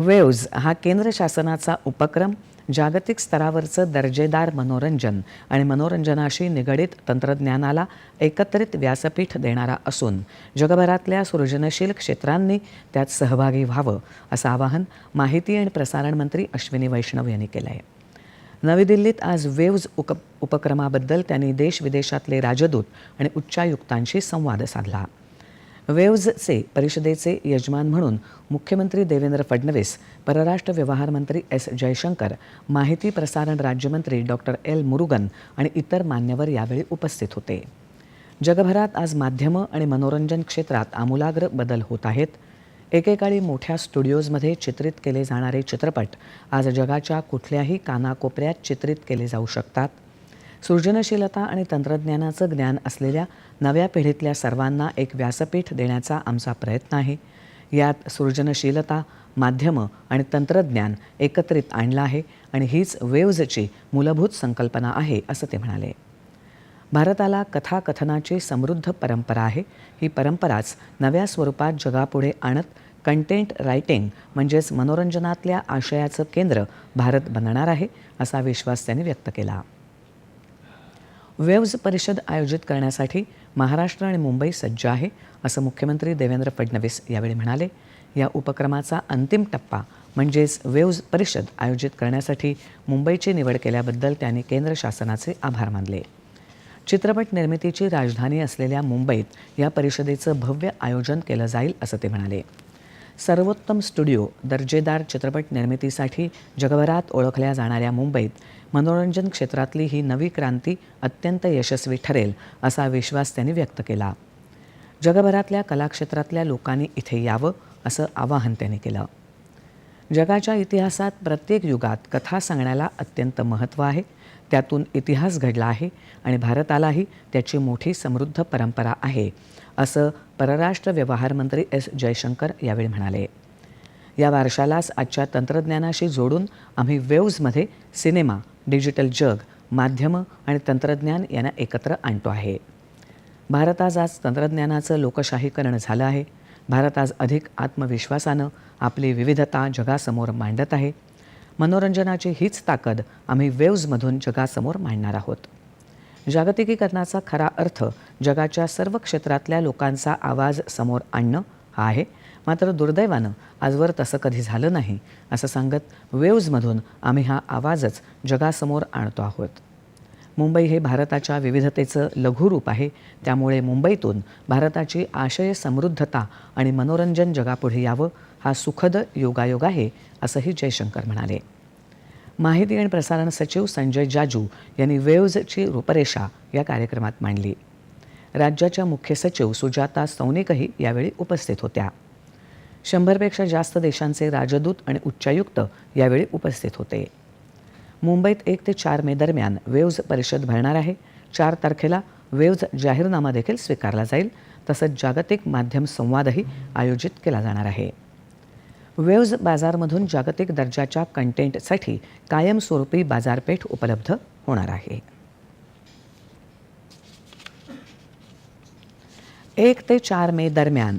Waves हा केंद्र शासनाचा उपक्रम जागतिक स्तरावरचं दर्जेदार मनोरंजन आणि मनोरंजनाशी निगडित तंत्रज्ञानाला एकत्रित व्यासपीठ देणारा असून जगभरातल्या सृजनशील क्षेत्रांनी त्यात सहभागी व्हावं असं आवाहन माहिती आणि प्रसारण मंत्री अश्विनी वैष्णव यांनी केलं आहे नवी दिल्लीत आज वेव्ज उप उपक्रमाबद्दल त्यांनी देश विदेशातले राजदूत आणि उच्चायुक्तांशी संवाद साधला. वेव्जचे परिषदेचे यजमान म्हणून मुख्यमंत्री देवेंद्र फडणवीस परराष्ट्र व्यवहार मंत्री एस जयशंकर माहिती प्रसारण राज्यमंत्री डॉक्टर एल मुरुगन आणि इतर मान्यवर यावेळी उपस्थित होते. जगभरात आज माध्यमं आणि मनोरंजन क्षेत्रात आमूलाग्र बदल होत आहेत. एकेकाळी मोठ्या स्टुडिओजमध्ये चित्रित केले जाणारे चित्रपट आज जगाच्या कुठल्याही कानाकोपऱ्यात चित्रित केले जाऊ शकतात. सृजनशीलता आणि तंत्रज्ञानाचं ज्ञान असलेल्या नव्या पिढीतल्या सर्वांना एक व्यासपीठ देण्याचा आमचा प्रयत्न आहे. यात सृजनशीलता माध्यमं आणि तंत्रज्ञान एकत्रित आणलं आहे आणि हीच वेव्जची मूलभूत संकल्पना आहे असं ते म्हणाले. भारताला कथाकथनाची समृद्ध परंपरा आहे. ही परंपराच नव्या स्वरूपात जगापुढे आणत कंटेंट रायटिंग म्हणजेच मनोरंजनातल्या आशयाचं केंद्र भारत बनणार आहे असा विश्वास त्यांनी व्यक्त केला. वेव्ज परिषद आयोजित करण्यासाठी महाराष्ट्र आणि मुंबई सज्ज आहे असं मुख्यमंत्री देवेंद्र फडणवीस यावेळी म्हणाले. या उपक्रमाचा अंतिम टप्पा म्हणजेच वेव्ज परिषद आयोजित करण्यासाठी मुंबईची निवड केल्याबद्दल त्यांनी केंद्र शासनाचे आभार मानले. चित्रपट निर्मितीची राजधानी असलेल्या मुंबईत या परिषदेचं भव्य आयोजन केलं जाईल असं ते म्हणाले. सर्वोत्तम स्टुडिओ दर्जेदार चित्रपट निर्मितीसाठी जगभरात ओळखल्या जाणाऱ्या मुंबईत मनोरंजन क्षेत्रातली ही नवी क्रांती अत्यंत यशस्वी ठरेल असा विश्वास त्यांनी व्यक्त केला. जगभरातल्या कलाक्षेत्रातल्या लोकांनी इथे यावं असं आवाहन त्यांनी केलं. जगाच्या इतिहासात प्रत्येक युगात कथा सांगण्याला अत्यंत महत्त्व आहे. त्यातून इतिहास घडला आहे आणि भारतालाही त्याची मोठी समृद्ध परंपरा आहे. असं परराष्ट्र व्यवहार मंत्री एस जयशंकर यावेळी म्हणाले. या वारशालाच आजच्या तंत्रज्ञानाशी जोडून आम्ही वेव्जमध्ये सिनेमा डिजिटल जग माध्यमं आणि तंत्रज्ञान यांना एकत्र आणतो आहे. भारत आज आज तंत्रज्ञानाचं लोकशाहीकरण झालं आहे. भारत आज अधिक आत्मविश्वासानं आपली विविधता जगासमोर मांडत आहे. मनोरंजनाची हीच ताकद आम्ही वेव्जमधून जगासमोर मांडणार आहोत. जागतिकीकरणाचा खरा अर्थ जगाच्या सर्व क्षेत्रातल्या लोकांचा आवाज समोर आणणं हा आहे. मात्र दुर्दैवानं आजवर तसं कधी झालं नाही असं सांगत वेव्जमधून आम्ही हा आवाजच जगासमोर आणतो आहोत. मुंबई हे भारताच्या विविधतेचं लघुरूप आहे. त्यामुळे मुंबईतून भारताची आशय समृद्धता आणि मनोरंजन जगापुढे यावं हा सुखद योगायोग आहे असंही जयशंकर म्हणाले. माहिती आणि प्रसारण सचिव संजय जाजू यांनी वेव्जची रूपरेषा या कार्यक्रमात मांडली. राज्याच्या मुख्य सचिव सुजाता सौनिकही यावेळी उपस्थित होत्या. शंभरपेक्षा जास्त देशांचे राजदूत आणि उच्चायुक्त यावेळी उपस्थित होते. मुंबईत एक ते चार मे दरम्यान वेव्ज परिषद भरणार आहे. चार तारखेला वेव्ज जाहीरनामा देखील स्वीकारला जाईल. तसंच जागतिक माध्यम संवादही आयोजित केला जाणार आहे. वेव्ज बाजारमधून जागतिक दर्जाच्या कंटेंटसाठी कायमस्वरूपी बाजारपेठ उपलब्ध होणार आहे. एक ते चार मे दरम्यान.